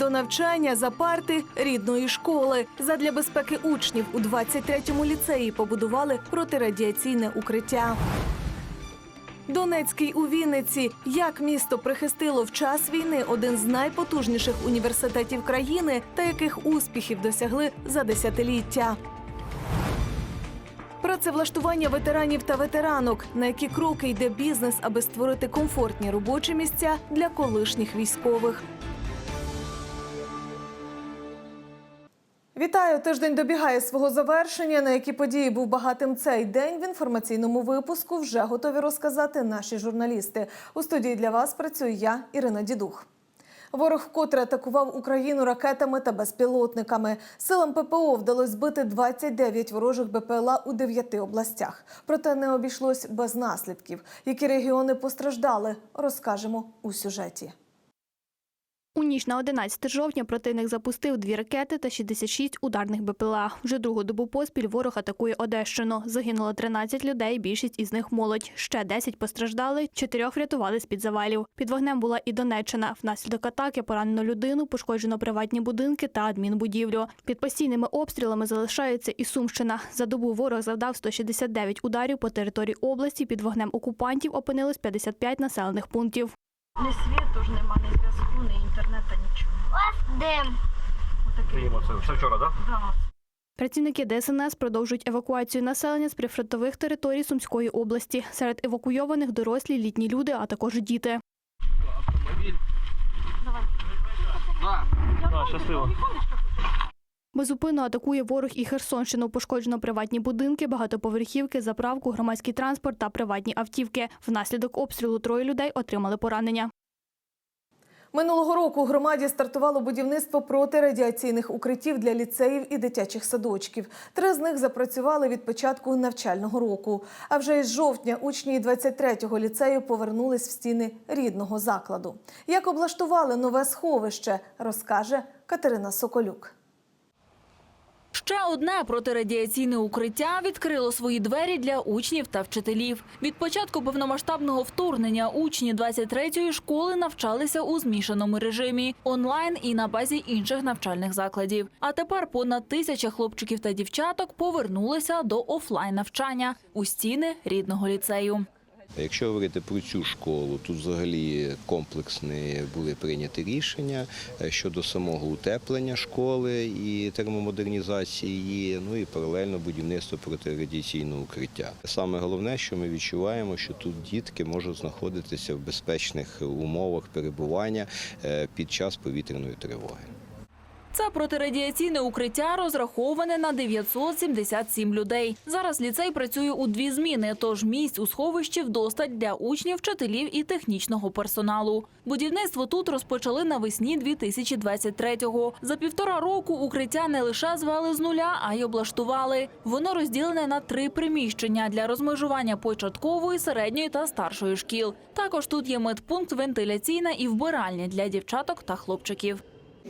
До навчання за парти рідної школи. Задля безпеки учнів у 23-му ліцеї побудували протирадіаційне укриття. Донецький у Вінниці. Як місто прихистило в час війни один з найпотужніших університетів країни та яких успіхів досягли за десятиліття. Працевлаштування ветеранів та ветеранок, на які кроки йде бізнес, аби створити комфортні робочі місця для колишніх військових. Вітаю! Тиждень добігає свого завершення. На які події був багатим цей день в інформаційному випуску вже готові розказати наші журналісти. У студії для вас працюю я, Ірина Дідух. Ворог вкотре атакував Україну ракетами та безпілотниками. Силам ППО вдалося збити 29 ворожих БПЛА у 9 областях. Проте не обійшлось без наслідків. Які регіони постраждали, розкажемо у сюжеті. У ніч на 11 жовтня противник запустив дві ракети та 66 ударних БПЛА. Вже другу добу поспіль ворог атакує Одещину. Загинуло 13 людей, більшість із них молодь. Ще 10 постраждали, чотирьох врятували з-під завалів. Під вогнем була і Донеччина. Внаслідок атаки поранено людину, пошкоджено приватні будинки та адмінбудівлю. Під постійними обстрілами залишається і Сумщина. За добу ворог завдав 169 ударів по території області. Під вогнем окупантів опинилось 55 населених пунктів. Ні світу ж нема, ні зв'язку, ні інтернету, нічого. Дим. Отакий. Це вчора, так? Да. Працівники ДСНС продовжують евакуацію населення з прифронтових територій Сумської області. Серед евакуйованих дорослі, літні люди, а також діти. Да, щасливо. Безупинно атакує ворог і Херсонщину. Пошкоджено приватні будинки, багатоповерхівки, заправку, громадський транспорт та приватні автівки. Внаслідок обстрілу троє людей отримали поранення. Минулого року у громаді стартувало будівництво протирадіаційних укриттів для ліцеїв і дитячих садочків. Три з них запрацювали від початку навчального року. А вже із жовтня учні 23-го ліцею повернулись в стіни рідного закладу. Як облаштували нове сховище, розкаже Катерина Соколюк. Ще одне протирадіаційне укриття відкрило свої двері для учнів та вчителів. Від початку повномасштабного вторгнення учні 23-ї школи навчалися у змішаному режимі онлайн і на базі інших навчальних закладів. А тепер понад тисяча хлопчиків та дівчаток повернулися до офлайн навчання у стіни рідного ліцею. Якщо говорити про цю школу, тут взагалі комплексні були прийняті рішення е, щодо самого утеплення школи і термомодернізації її, ну і паралельно будівництво протирадіаційного укриття. Саме головне, що ми відчуваємо, що тут дітки можуть знаходитися в безпечних умовах перебування е, під час повітряної тривоги. Це протирадіаційне укриття розраховане на 977 людей. Зараз ліцей працює у дві зміни, тож місць у сховищі вдостать для учнів, вчителів і технічного персоналу. Будівництво тут розпочали навесні 2023-го. За півтора року укриття не лише звели з нуля, а й облаштували. Воно розділене на три приміщення для розмежування початкової, середньої та старшої шкіл. Також тут є медпункт, вентиляційна і вбиральня для дівчаток та хлопчиків.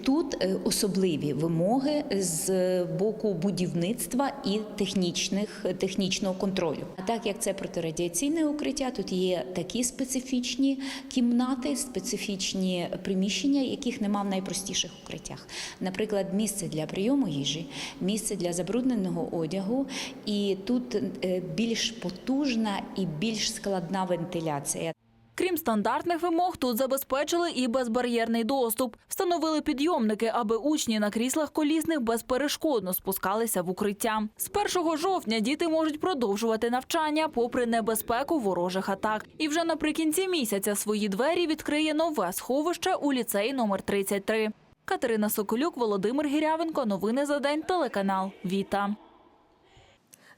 Тут е, особливі вимоги з боку будівництва і технічних технічного контролю. А так як це протирадіаційне укриття, тут є такі специфічні кімнати, специфічні приміщення, яких нема в найпростіших укриттях. Наприклад, місце для прийому їжі, місце для забрудненого одягу, і тут е, більш потужна і більш складна вентиляція. Крім стандартних вимог, тут забезпечили і безбар'єрний доступ. Встановили підйомники, аби учні на кріслах колісних безперешкодно спускалися в укриття. З 1 жовтня діти можуть продовжувати навчання попри небезпеку ворожих атак. І вже наприкінці місяця свої двері відкриє нове сховище у ліцеї номер 33. Катерина Соколюк, Володимир Гірявенко. Новини за день. Телеканал Віта.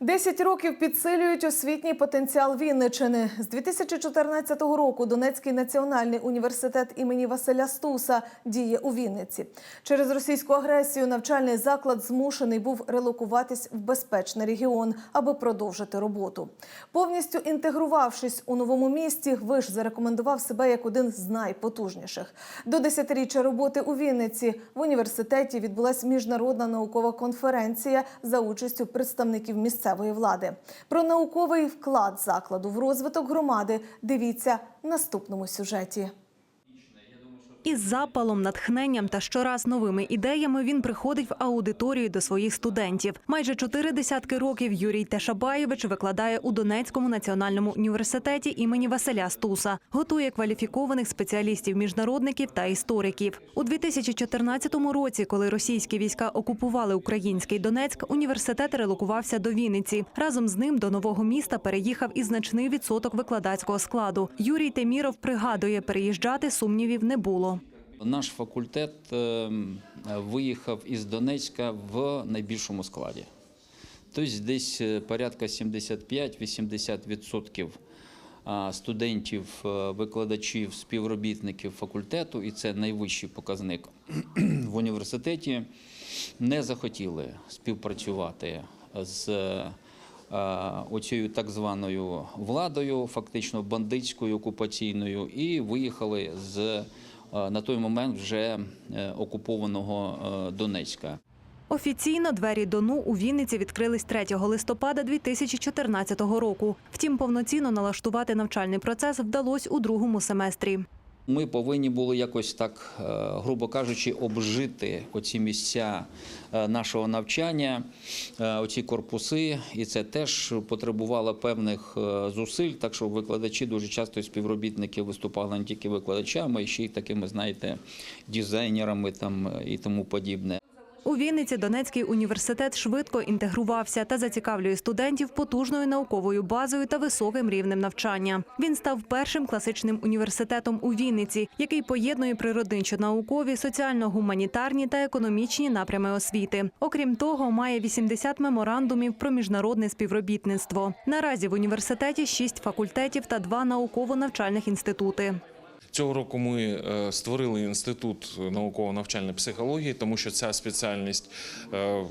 Десять років підсилюють освітній потенціал Вінничини. З 2014 року Донецький національний університет імені Василя Стуса діє у Вінниці. Через російську агресію навчальний заклад змушений був релокуватись в безпечний регіон, аби продовжити роботу. Повністю інтегрувавшись у новому місті, виш зарекомендував себе як один з найпотужніших. До десятиріччя роботи у Вінниці в університеті відбулася міжнародна наукова конференція за участю представників місцевої влади. Про науковий вклад закладу в розвиток громади дивіться в наступному сюжеті. Із запалом, натхненням та щораз новими ідеями він приходить в аудиторію до своїх студентів. Майже чотири десятки років Юрій Тешабаєвич викладає у Донецькому національному університеті імені Василя Стуса, готує кваліфікованих спеціалістів, міжнародників та істориків. У 2014 році, коли російські війська окупували український Донецьк, університет релокувався до Вінниці. Разом з ним до нового міста переїхав і значний відсоток викладацького складу. Юрій Теміров пригадує, переїжджати сумнівів не було. Наш факультет е, виїхав із Донецька в найбільшому складі. Тобто десь е, порядка 75-80% студентів, е, викладачів, співробітників факультету, і це найвищий показник в університеті, не захотіли співпрацювати з оцією так званою владою, фактично бандитською окупаційною, і виїхали з на той момент вже е, окупованого е, Донецька. Офіційно двері Дону у Вінниці відкрились 3 листопада 2014 року. Втім, повноцінно налаштувати навчальний процес вдалося у другому семестрі. Ми повинні були якось так, е, грубо кажучи, обжити оці місця е, нашого навчання, е, оці корпуси, і це теж потребувало певних зусиль. Так що викладачі дуже часто співробітники виступали не тільки викладачами, а ще й такими, знаєте, дизайнерами там і тому подібне. У Вінниці Донецький університет швидко інтегрувався та зацікавлює студентів потужною науковою базою та високим рівнем навчання. Він став першим класичним університетом у Вінниці, який поєднує природничо-наукові, соціально-гуманітарні та економічні напрями освіти. Окрім того, має 80 меморандумів про міжнародне співробітництво. Наразі в університеті 6 факультетів та 2 науково-навчальних інститути. Цього року ми е, створили інститут науково-навчальної психології, тому що ця спеціальність е,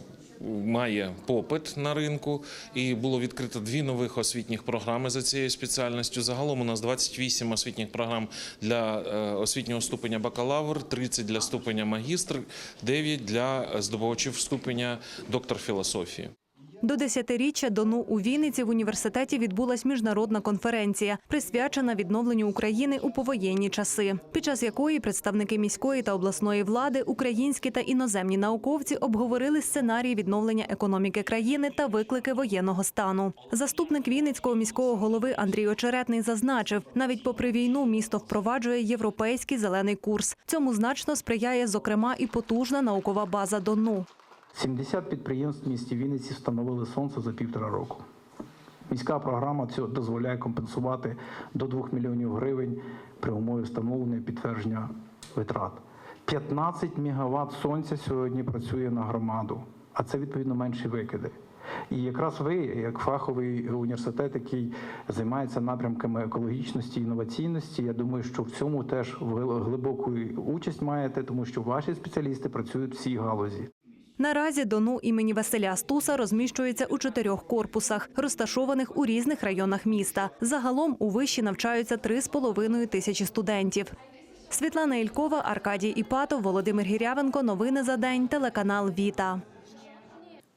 має попит на ринку, і було відкрито дві нових освітніх програми за цією спеціальністю. Загалом у нас 28 освітніх програм для е, освітнього ступеня бакалавр, 30 для ступеня магістр, 9 для здобувачів ступеня доктор філософії. До десятиріччя Дону у Вінниці в університеті відбулась міжнародна конференція, присвячена відновленню України у повоєнні часи, під час якої представники міської та обласної влади, українські та іноземні науковці обговорили сценарії відновлення економіки країни та виклики воєнного стану. Заступник Вінницького міського голови Андрій Очеретний зазначив, навіть попри війну місто впроваджує європейський зелений курс. Цьому значно сприяє зокрема і потужна наукова база Дону. 70 підприємств в місті Вінниці встановили сонце за півтора року. Міська програма цього дозволяє компенсувати до 2 мільйонів гривень при умові встановлення підтвердження витрат. 15 мегаватт сонця сьогодні працює на громаду, а це відповідно менші викиди. І якраз ви, як фаховий університет, який займається напрямками екологічності і інноваційності, я думаю, що в цьому теж глибоку участь маєте, тому що ваші спеціалісти працюють в цій галузі. Наразі Дону імені Василя Стуса розміщується у чотирьох корпусах, розташованих у різних районах міста. Загалом у виші навчаються 3,5 тисячі студентів. Світлана Ількова, Аркадій Іпатов, Володимир Гірявенко. Новини за день. Телеканал Віта.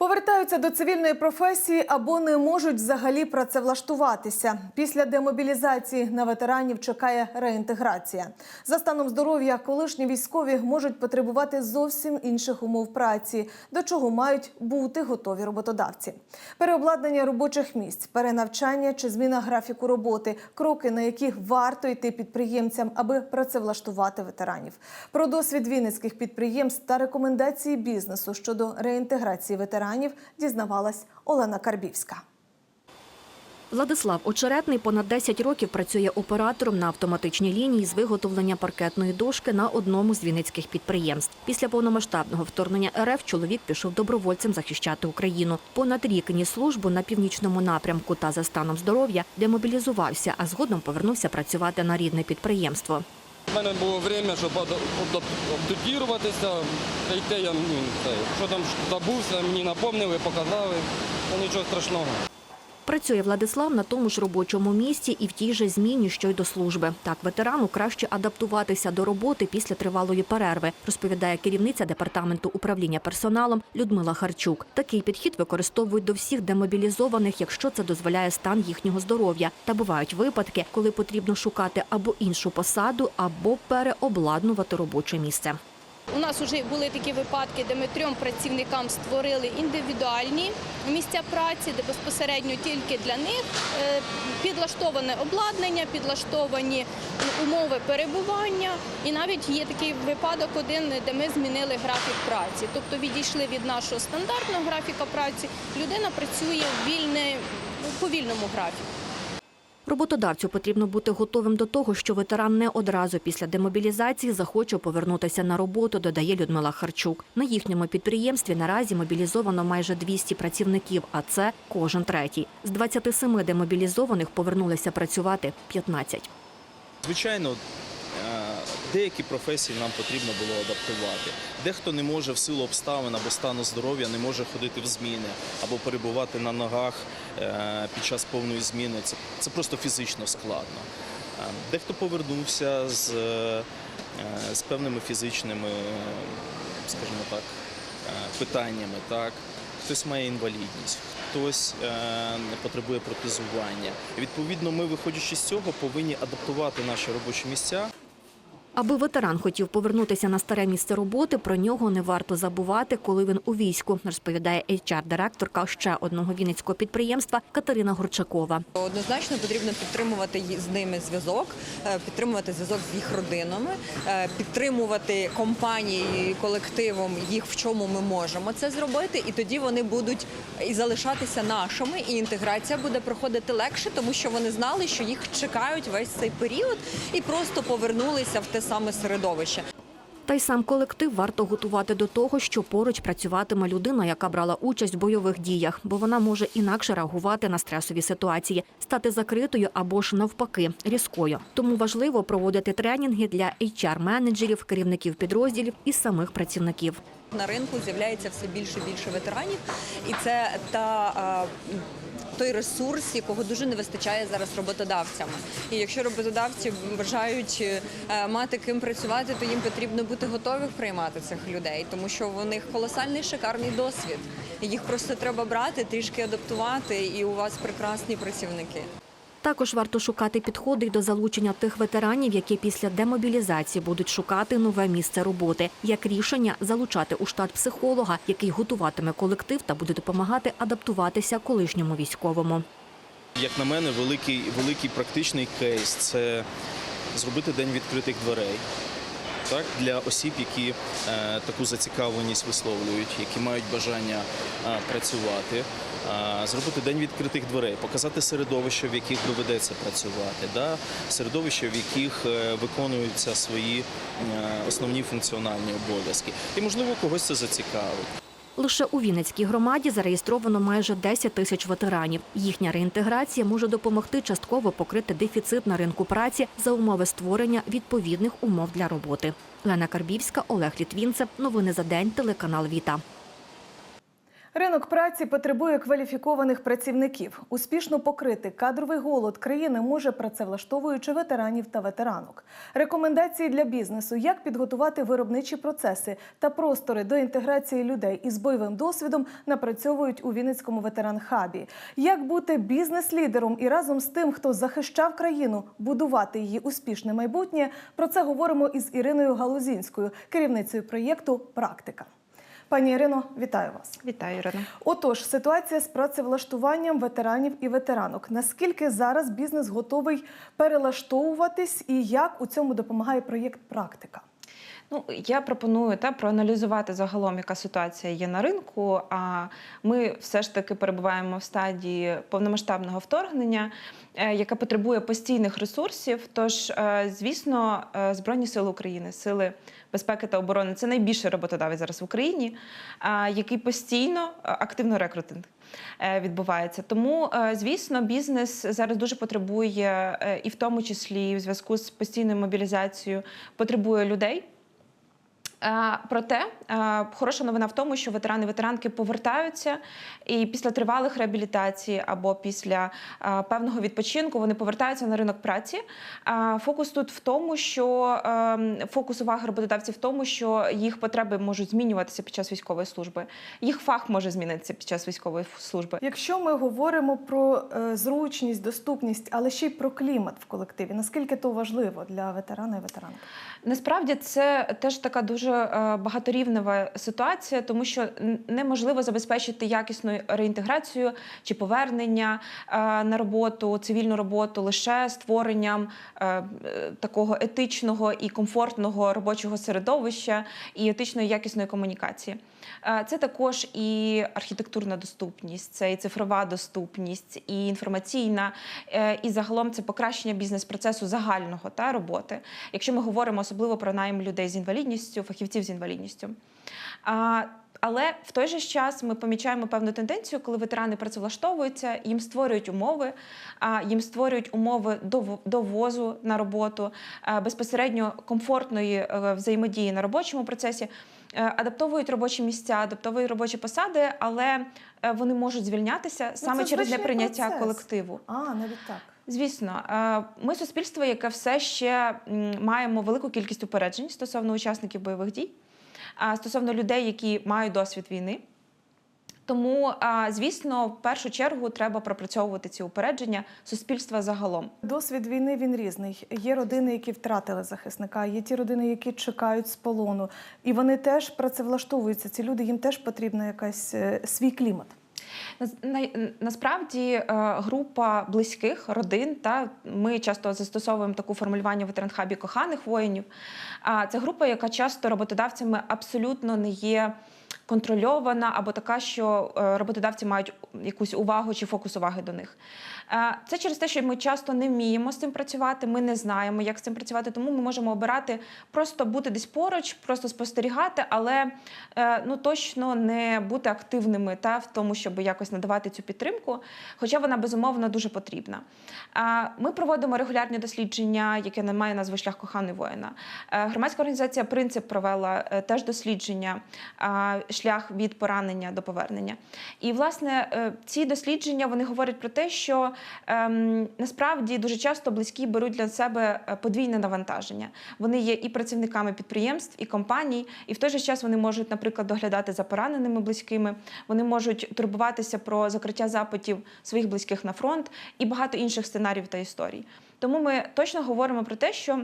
Повертаються до цивільної професії або не можуть взагалі працевлаштуватися. Після демобілізації на ветеранів чекає реінтеграція. За станом здоров'я колишні військові можуть потребувати зовсім інших умов праці, до чого мають бути готові роботодавці. Переобладнання робочих місць, перенавчання чи зміна графіку роботи кроки, на яких варто йти підприємцям, аби працевлаштувати ветеранів. Про досвід вінницьких підприємств та рекомендації бізнесу щодо реінтеграції ветеранів дізнавалась Олена Карбівська. Владислав Очеретний понад 10 років працює оператором на автоматичній лінії з виготовлення паркетної дошки на одному з вінницьких підприємств. Після повномасштабного вторгнення РФ чоловік пішов добровольцем захищати Україну. Понад рік ніс службу на північному напрямку та за станом здоров'я демобілізувався, а згодом повернувся працювати на рідне підприємство. У мене було час, щоб адаптуватися, прийти, я, ну, що там забувся, мені напомнили, показали, нічого страшного. Працює Владислав на тому ж робочому місці і в тій же зміні, що й до служби. Так ветерану краще адаптуватися до роботи після тривалої перерви, розповідає керівниця департаменту управління персоналом Людмила Харчук. Такий підхід використовують до всіх демобілізованих, якщо це дозволяє стан їхнього здоров'я. Та бувають випадки, коли потрібно шукати або іншу посаду, або переобладнувати робоче місце. У нас вже були такі випадки, де ми трьом працівникам створили індивідуальні місця праці, де безпосередньо тільки для них е, підлаштоване обладнання, підлаштовані умови перебування. І навіть є такий випадок один, де ми змінили графік праці. Тобто відійшли від нашого стандартного графіка праці. Людина працює в вільне, по вільному графіку. Роботодавцю потрібно бути готовим до того, що ветеран не одразу після демобілізації захоче повернутися на роботу, додає Людмила Харчук. На їхньому підприємстві наразі мобілізовано майже 200 працівників, а це кожен третій. З 27 демобілізованих повернулися працювати 15. Звичайно, деякі професії нам потрібно було адаптувати. Дехто не може в силу обставин або стану здоров'я не може ходити в зміни або перебувати на ногах е, під час повної зміни. Це, це просто фізично складно. Е, Дехто повернувся з, е, з певними фізичними, скажімо так, питаннями. Так? Хтось має інвалідність, хтось е, потребує протезування. Відповідно, ми, виходячи з цього, повинні адаптувати наші робочі місця Аби ветеран хотів повернутися на старе місце роботи, про нього не варто забувати, коли він у війську, розповідає HR-директорка ще одного вінницького підприємства Катерина Горчакова. Однозначно потрібно підтримувати з ними зв'язок, е, підтримувати зв'язок з їх родинами, е, підтримувати компанії колективом їх в чому ми можемо це зробити, і тоді вони будуть і залишатися нашими, і інтеграція буде проходити легше, тому що вони знали, що їх чекають весь цей період, і просто повернулися в те саме середовище. Та й сам колектив варто готувати до того, що поруч працюватиме людина, яка брала участь в бойових діях, бо вона може інакше реагувати на стресові ситуації, стати закритою або ж навпаки різкою. Тому важливо проводити тренінги для HR-менеджерів, керівників підрозділів і самих працівників. На ринку з'являється все більше і більше ветеранів, і це та той ресурс, якого дуже не вистачає зараз роботодавцям. І якщо роботодавці бажають е, мати ким працювати, то їм потрібно бути готових приймати цих людей, тому що в них колосальний шикарний досвід. Їх просто треба брати, трішки адаптувати, і у вас прекрасні працівники. Також варто шукати підходи й до залучення тих ветеранів, які після демобілізації будуть шукати нове місце роботи. Як рішення залучати у штат психолога, який готуватиме колектив та буде допомагати адаптуватися колишньому військовому. Як на мене, великий, великий практичний кейс це зробити день відкритих дверей. Так, для осіб, які е, таку зацікавленість висловлюють, які мають бажання е, працювати, е, зробити день відкритих дверей, показати середовище, в яких доведеться працювати, да? середовище, в яких виконуються свої основні функціональні обов'язки. І, можливо, когось це зацікавить. Лише у Вінницькій громаді зареєстровано майже 10 тисяч ветеранів. Їхня реінтеграція може допомогти частково покрити дефіцит на ринку праці за умови створення відповідних умов для роботи. Лена Карбівська, Олег Літвінцев. Новини за день. Телеканал Віта. Ринок праці потребує кваліфікованих працівників. Успішно покрити кадровий голод країни може працевлаштовуючи ветеранів та ветеранок. Рекомендації для бізнесу, як підготувати виробничі процеси та простори до інтеграції людей із бойовим досвідом, напрацьовують у Вінницькому ветеран-хабі. Як бути бізнес-лідером і разом з тим, хто захищав країну, будувати її успішне майбутнє. Про це говоримо із Іриною Галузінською, керівницею проєкту Практика. Пані Ірино, вітаю вас. Вітаю, Ірино. Отож, ситуація з працевлаштуванням ветеранів і ветеранок. Наскільки зараз бізнес готовий перелаштовуватись і як у цьому допомагає проєкт Практика? Ну, я пропоную та проаналізувати загалом, яка ситуація є на ринку. А ми все ж таки перебуваємо в стадії повномасштабного вторгнення, е, яке потребує постійних ресурсів. Тож, е, звісно, е, Збройні сили України, сили безпеки та оборони це найбільший роботодавець зараз в Україні, який постійно активно рекрутинг відбувається. Тому, е, звісно, бізнес зараз дуже потребує, е, і в тому числі в зв'язку з постійною мобілізацією, потребує людей. Е, Проте е, хороша новина в тому, що ветерани ветеранки повертаються, і після тривалих реабілітацій або після е, певного відпочинку вони повертаються на ринок праці. Фокус тут в тому, що е, фокус уваги роботодавців в тому, що їх потреби можуть змінюватися під час військової служби, їх фах може змінитися під час військової служби. Якщо ми говоримо про зручність, доступність, але ще й про клімат в колективі, наскільки то важливо для ветерана і ветеранки? Насправді це теж така дуже багаторівнева ситуація, тому що неможливо забезпечити якісну реінтеграцію чи повернення е, на роботу, цивільну роботу лише створенням е, е, такого етичного і комфортного робочого середовища і етичної якісної комунікації. Е, Це також і архітектурна доступність, це і цифрова доступність, і інформаційна, е, і загалом це покращення бізнес-процесу загального та роботи. Якщо ми говоримо особливо про найм людей з інвалідністю, фахівців з інвалідністю. Але в той же час ми помічаємо певну тенденцію, коли ветерани працевлаштовуються, їм створюють умови, їм створюють умови дов- довозу на роботу, безпосередньо комфортної е, взаємодії на робочому процесі. Е, Адаптовують робочі місця, адаптовують робочі посади, але е, вони можуть звільнятися саме Ну, це через неприйняття процес. колективу. А, навіть так. Звісно, е, ми суспільство, яке все ще маємо велику кількість упереджень стосовно учасників бойових дій, стосовно людей, які мають досвід війни. Тому, звісно, в першу чергу треба пропрацьовувати ці упередження суспільства загалом. Досвід війни він різний. Є родини, які втратили захисника, є ті родини, які чекають з полону, і вони теж працевлаштовуються. Ці люди їм теж потрібна якась е, свій клімат. Насправді е, група близьких родин, та ми часто застосовуємо таку формулювання в ветеранхабі коханих воїнів. А це група, яка часто роботодавцями абсолютно не є контрольована або така, що е, роботодавці мають якусь увагу чи фокус уваги до них. Е, Це через те, що ми часто не вміємо з цим працювати, ми не знаємо, як з цим працювати, тому ми можемо обирати просто бути десь поруч, просто спостерігати, але е, ну точно не бути активними та в тому, щоб якось надавати цю підтримку, хоча вона безумовно дуже потрібна. Ми проводимо регулярні дослідження, яке не має назви шлях коханий воїна. Громадська організація Принцип провела теж дослідження шлях від поранення до повернення. І власне е, ці дослідження вони говорять про те, що ем, насправді дуже часто близькі беруть для себе е, подвійне навантаження. Вони є і працівниками підприємств, і компаній, і в той же час вони можуть, наприклад, доглядати за пораненими близькими. Вони можуть турбуватися про закриття запитів своїх близьких на фронт і багато інших сценаріїв та історій. Тому ми точно говоримо про те, що.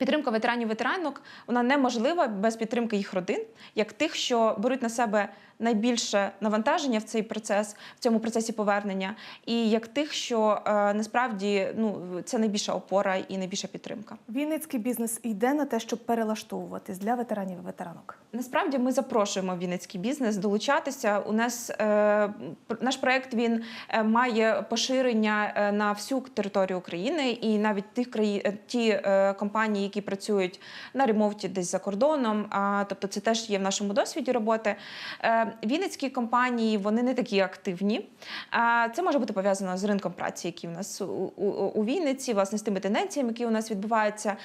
Підтримка ветеранів ветеранок вона неможлива без підтримки їх родин, як тих, що беруть на себе найбільше навантаження в цей процес, в цьому процесі повернення, і як тих, що е, насправді ну це найбільша опора і найбільша підтримка. Вінницький бізнес йде на те, щоб перелаштовуватись для ветеранів і ветеранок. Насправді ми запрошуємо вінницький бізнес долучатися. У нас е, наш проект він е, має поширення е, на всю територію України, і навіть тих країн, е, ті е, компанії, які працюють на ремовті десь за кордоном. А тобто, це теж є в нашому досвіді роботи. Е, Вінницькі компанії вони не такі активні. Це може бути пов'язано з ринком праці, який у нас у, Вінниці, власне, з тими тенденціями, які у нас відбуваються.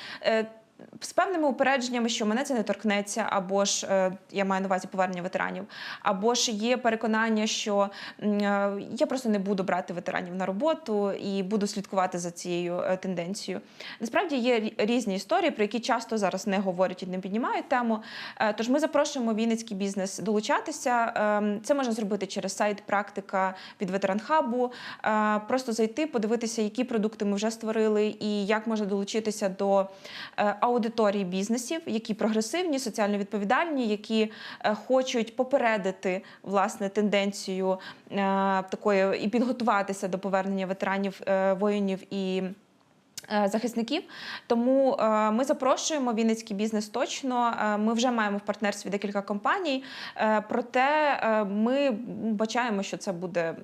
З певними упередженнями, що мене це не торкнеться, або ж е, я маю на увазі повернення ветеранів, або ж є переконання, що е, я просто не буду брати ветеранів на роботу і буду слідкувати за цією е, тенденцією. Насправді є різні історії, про які часто зараз не говорять і не піднімають тему. Тож ми запрошуємо вінницький бізнес долучатися. Ем, Це можна зробити через сайт практика від ветеранхабу. Просто зайти, подивитися, які продукти ми вже створили, і як можна долучитися до аудиторії бізнесів, які прогресивні, соціально відповідальні, які е, хочуть попередити власне тенденцію е, такої і підготуватися до повернення ветеранів е, воїнів і. Захисників, тому е, ми запрошуємо Вінницький бізнес точно. Е, Ми вже маємо в партнерстві декілька компаній. Е, Проте е, ми бачаємо, що це буде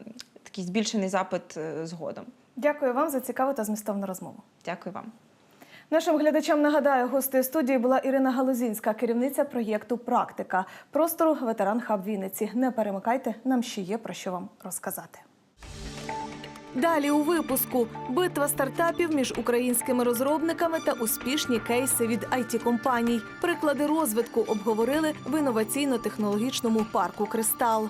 такий збільшений запит е, згодом. Дякую вам за цікаву та змістовну розмову. Дякую вам. Нашим глядачам нагадаю, гостею студії була Ірина Галузінська, керівниця проєкту Практика простору ветеран хаб Вінниці. Не перемикайте, нам ще є про що вам розказати. Далі у випуску битва стартапів між українськими розробниками та успішні кейси від it компаній Приклади розвитку обговорили в інноваційно-технологічному парку Кристал.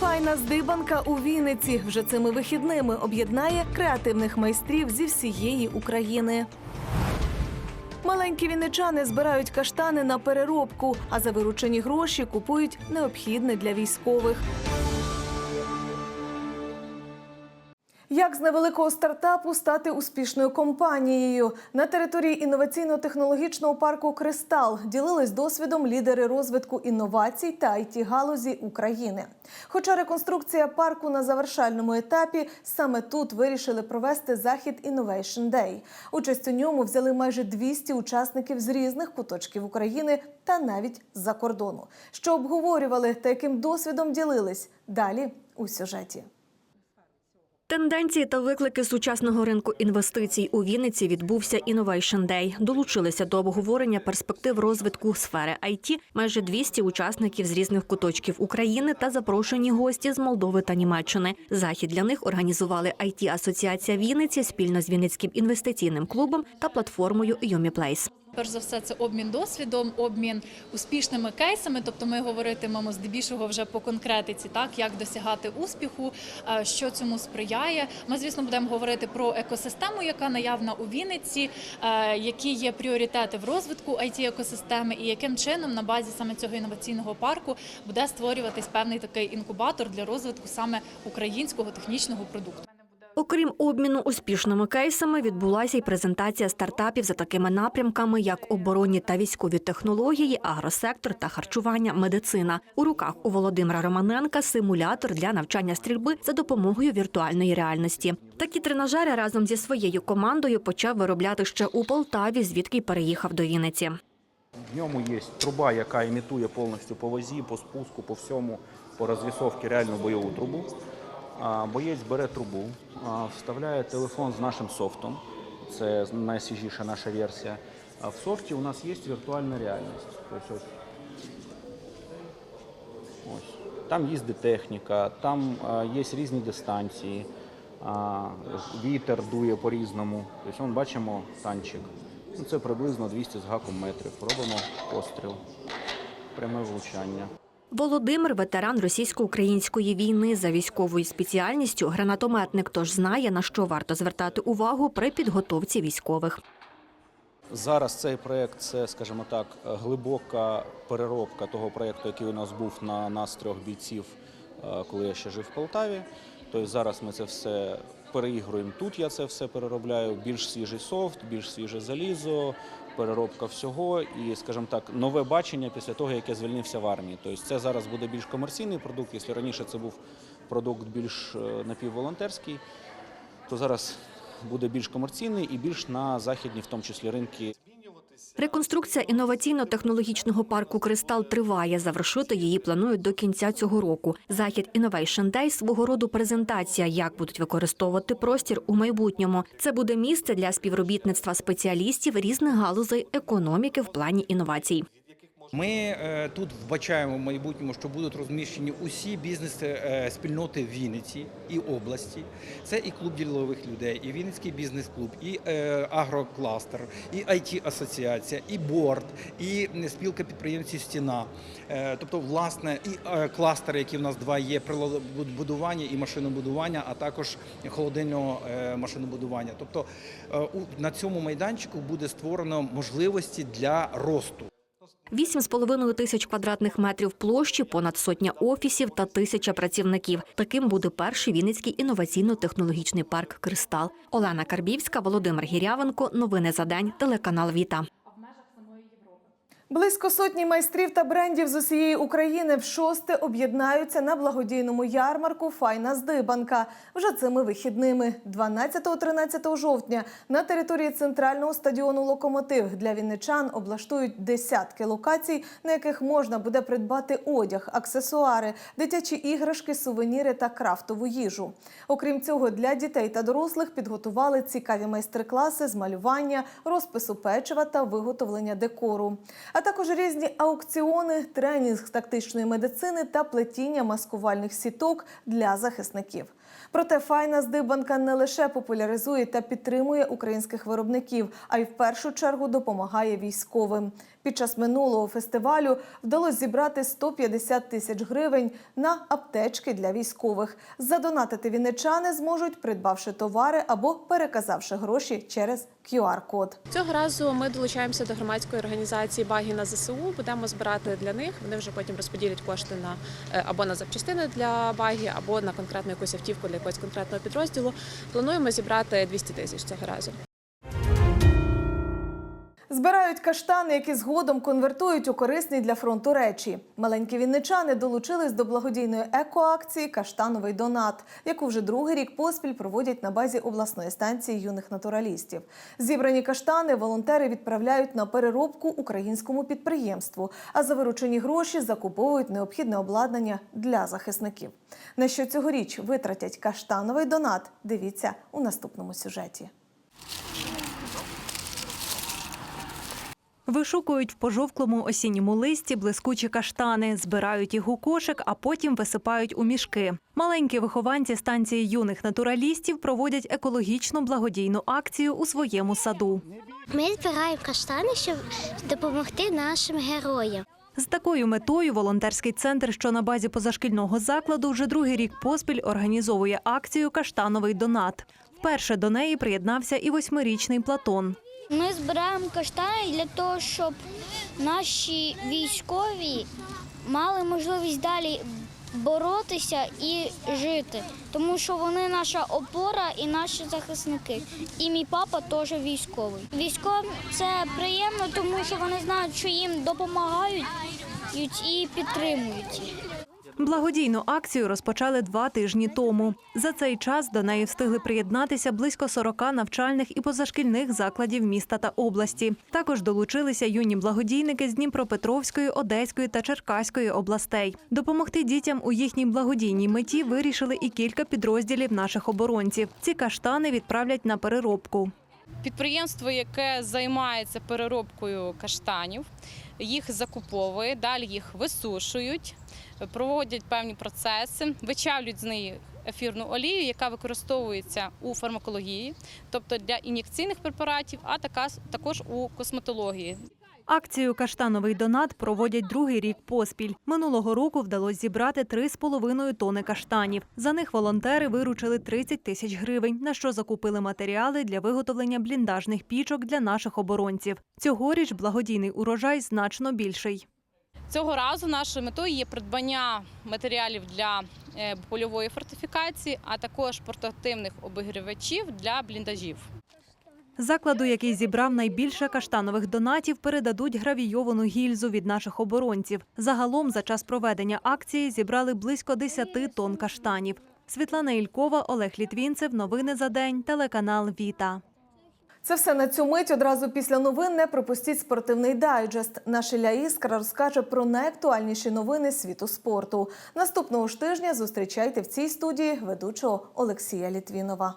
Файна здибанка у Вінниці вже цими вихідними об'єднає креативних майстрів зі всієї України. Маленькі вінничани збирають каштани на переробку, а за виручені гроші купують необхідне для військових. Як з невеликого стартапу стати успішною компанією на території інноваційно-технологічного парку Кристал ділились досвідом лідери розвитку інновацій та it галузі України. Хоча реконструкція парку на завершальному етапі, саме тут вирішили провести захід Innovation Day. Участь у ньому взяли майже 200 учасників з різних куточків України та навіть з-за кордону. Що обговорювали та яким досвідом ділились далі у сюжеті. Тенденції та виклики сучасного ринку інвестицій у Вінниці відбувся Innovation Day. Долучилися до обговорення перспектив розвитку сфери IT майже 200 учасників з різних куточків України та запрошені гості з Молдови та Німеччини. Захід для них організували it асоціація Вінниці спільно з Вінницьким інвестиційним клубом та платформою YumiPlace. Перш за все, це обмін досвідом, обмін успішними кейсами. Тобто, ми говоритимемо здебільшого вже по конкретиці, так як досягати успіху, е, що цьому сприяє. Ми, звісно, будемо говорити про екосистему, яка наявна у Вінниці, е, які є пріоритети в розвитку it екосистеми, і яким чином на базі саме цього інноваційного парку буде створюватись певний такий інкубатор для розвитку саме українського технічного продукту. Окрім обміну успішними кейсами, відбулася й презентація стартапів за такими напрямками, як оборонні та військові технології, агросектор та харчування, медицина. У руках у Володимира Романенка симулятор для навчання стрільби за допомогою віртуальної реальності. Такі тренажери разом зі своєю командою почав виробляти ще у Полтаві, звідки й переїхав до Вінниці. В ньому є труба, яка імітує повністю по вазі, по спуску, по всьому, по розвісовці реальну бойову трубу. Боєць бере трубу, вставляє телефон з нашим софтом. Це найсвіжіша наша версія. А в софті у нас є віртуальна реальність. Тобто ось, ось. Там їздить техніка, там є різні дистанції, вітер дує по-різному. Тобто, бачимо танчик. Ну, Це приблизно 200 з гаком метрів. Робимо постріл, пряме влучання. Володимир ветеран російсько-української війни за військовою спеціальністю гранатометник, тож знає на що варто звертати увагу при підготовці військових. Зараз цей проєкт це, скажімо так, глибока переробка того проєкту, який у нас був на нас трьох бійців, е, коли я ще жив в Полтаві. Тобто зараз ми це все переігруємо тут. Я це все переробляю. Більш свіжий софт, більш свіже залізо, переробка всього і, скажімо так, нове бачення після того, як я звільнився в армії. Тобто це зараз буде більш комерційний продукт. Якщо раніше це був продукт більш е, напівволонтерський, то зараз буде більш комерційний і більш на західні, в тому числі ринки. Реконструкція інноваційно-технологічного парку Кристал триває. Завершити її планують до кінця цього року. Захід Innovation Day – свого роду презентація, як будуть використовувати простір у майбутньому. Це буде місце для співробітництва спеціалістів різних галузей економіки в плані інновацій. Ми е, тут вбачаємо в майбутньому, що будуть розміщені усі бізнес-спільноти Вінниці і області. Це і клуб ділових людей, і Вінницький бізнес-клуб, і е, агрокластер, і it асоціація і борд, і спілка підприємців стіна. Е, тобто, власне, і е, кластери, які в нас два є прилобудування і машинобудування, а також холодильного е, машинобудування. Тобто е, на цьому майданчику буде створено можливості для росту. 8,5 тисяч квадратних метрів площі, понад сотня офісів та тисяча працівників. Таким буде перший Вінницький інноваційно-технологічний парк Кристал. Олена Карбівська, Володимир Гірявенко. Новини за день. Телеканал Віта. Близько сотні майстрів та брендів з усієї України в шосте об'єднаються на благодійному ярмарку Файна здибанка вже цими вихідними, 12-13 жовтня, на території центрального стадіону Локомотив для вінничан облаштують десятки локацій, на яких можна буде придбати одяг, аксесуари, дитячі іграшки, сувеніри та крафтову їжу. Окрім цього, для дітей та дорослих підготували цікаві майстер-класи з малювання, розпису печива та виготовлення декору. А також різні аукціони, тренінг тактичної медицини та плетіння маскувальних сіток для захисників. Проте файна здибанка не лише популяризує та підтримує українських виробників, а й в першу чергу допомагає військовим. Під час минулого фестивалю вдалося зібрати 150 тисяч гривень на аптечки для військових. Задонатити вінничани зможуть, придбавши товари або переказавши гроші через QR-код. Цього разу ми долучаємося до громадської організації Багі на ЗСУ. Будемо збирати для них. Вони вже потім розподілять кошти на е, або на запчастини для багі, або на конкретну якусь автівку для якогось конкретного підрозділу. Плануємо зібрати 200 тисяч цього разу. Збирають каштани, які згодом конвертують у корисні для фронту речі. Маленькі вінничани долучились до благодійної екоакції Каштановий донат, яку вже другий рік поспіль проводять на базі обласної станції юних натуралістів. Зібрані каштани волонтери відправляють на переробку українському підприємству, а за виручені гроші закуповують необхідне обладнання для захисників. На що цьогоріч витратять каштановий донат? Дивіться у наступному сюжеті. Вишукують в пожовклому осінньому листі блискучі каштани, збирають їх у кошик, а потім висипають у мішки. Маленькі вихованці станції юних натуралістів проводять екологічну благодійну акцію у своєму саду. Ми збираємо каштани, щоб допомогти нашим героям. З такою метою волонтерський центр, що на базі позашкільного закладу, вже другий рік поспіль організовує акцію Каштановий донат. Вперше до неї приєднався і восьмирічний Платон. Ми збираємо каштани для того, щоб наші військові мали можливість далі боротися і жити, тому що вони наша опора і наші захисники. І мій папа теж військовий. Військовим це приємно, тому що вони знають, що їм допомагають і підтримують. Благодійну акцію розпочали два тижні тому. За цей час до неї встигли приєднатися близько 40 навчальних і позашкільних закладів міста та області. Також долучилися юні благодійники з Дніпропетровської, Одеської та Черкаської областей. Допомогти дітям у їхній благодійній меті вирішили і кілька підрозділів наших оборонців. Ці каштани відправлять на переробку. Підприємство, яке займається переробкою каштанів, їх закуповує, далі їх висушують, проводять певні процеси, вичавлюють з неї ефірну олію, яка використовується у фармакології, тобто для ін'єкційних препаратів, а також у косметології. Акцію Каштановий донат проводять другий рік поспіль. Минулого року вдалося зібрати 3,5 тони каштанів. За них волонтери виручили 30 тисяч гривень, на що закупили матеріали для виготовлення бліндажних пічок для наших оборонців. Цьогоріч благодійний урожай значно більший. Цього разу нашою метою є придбання матеріалів для е, польової фортифікації, а також портативних обігрівачів для бліндажів. Закладу, який зібрав найбільше каштанових донатів, передадуть гравійовану гільзу від наших оборонців. Загалом за час проведення акції зібрали близько 10 тонн каштанів. Світлана Ількова, Олег Літвінцев. Новини за день. Телеканал Віта. Це все на цю мить. Одразу після новин не пропустіть спортивний дайджест. Наша Ля Іскра розкаже про найактуальніші новини світу спорту. Наступного ж тижня зустрічайте в цій студії ведучого Олексія Літвінова.